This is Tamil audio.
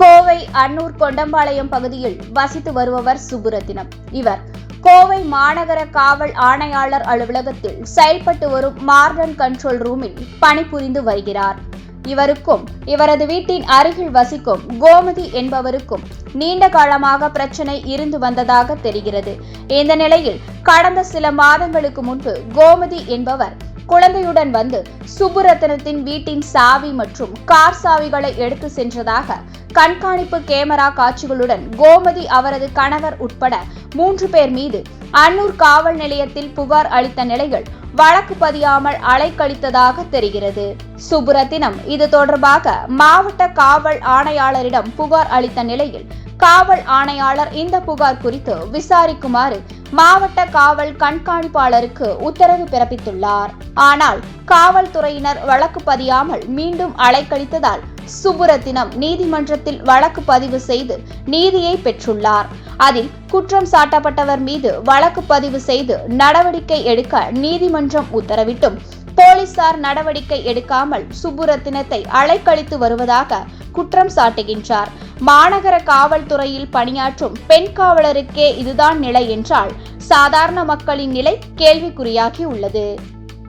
கோவை அன்னூர் கொண்டம்பாளையம் பகுதியில் வசித்து வருபவர் சுப்புரத்தினம் இவர் கோவை மாநகர காவல் ஆணையாளர் அலுவலகத்தில் செயல்பட்டு வரும் மார்டன் கண்ட்ரோல் ரூமில் பணிபுரிந்து வருகிறார். இவருக்கும் இவரது வீட்டின் அருகில் வசிக்கும் கோமதி என்பவருக்கும் நீண்ட காலமாக பிரச்சனை இருந்து வந்ததாக தெரிகிறது. இந்த நிலையில் கடந்த சில மாதங்களுக்கு முன்பு கோமதி என்பவர் குழந்தையுடன் வந்து சுப்புரத்தினத்தின் வீட்டின் சாவி மற்றும் கார் சாவிகளை எடுத்து சென்றதாக கண்காணிப்பு கேமரா காட்சிகளுடன் கோமதி அவரது கணவர் உட்பட மூன்று பேர் மீது அன்னூர் காவல் நிலையத்தில் புகார் அளித்த நிலையில் வழக்கு பதியாமல் அலைக்கழித்ததாக தெரிகிறது. சுப்புரத்தினம் இது தொடர்பாக மாவட்ட காவல் ஆணையாளரிடம் புகார் அளித்த நிலையில் காவல் ஆணையாளர் இந்த புகார் குறித்து விசாரிக்குமாறு மாவட்ட காவல் கண்காணிப்பாளருக்கு உத்தரவு பிறப்பித்துள்ளார். ஆனால் காவல்துறையினர் வழக்கு பதியாமல் மீண்டும் அலைக்கழித்ததால் சுப்புரத்தினம் நீதிமன்றத்தில் வழக்கு பதிவு செய்து நீதியை பெற்றுள்ளார். அதில் குற்றம் சாட்டப்பட்டவர் மீது வழக்கு பதிவு செய்து நடவடிக்கை எடுக்க நீதிமன்றம் உத்தரவிட்டும். போலீசார் நடவடிக்கை எடுக்காமல் சுப்புரத்தினத்தை அலைக்கழித்து வருவதாக குற்றம் சாட்டுகின்றார். மாநகர காவல்துறையில் பணியாற்றும் பெண் காவலருக்கே இதுதான் நிலை என்றால் சாதாரண மக்களின் நிலை கேள்விக்குறியாகி உள்ளது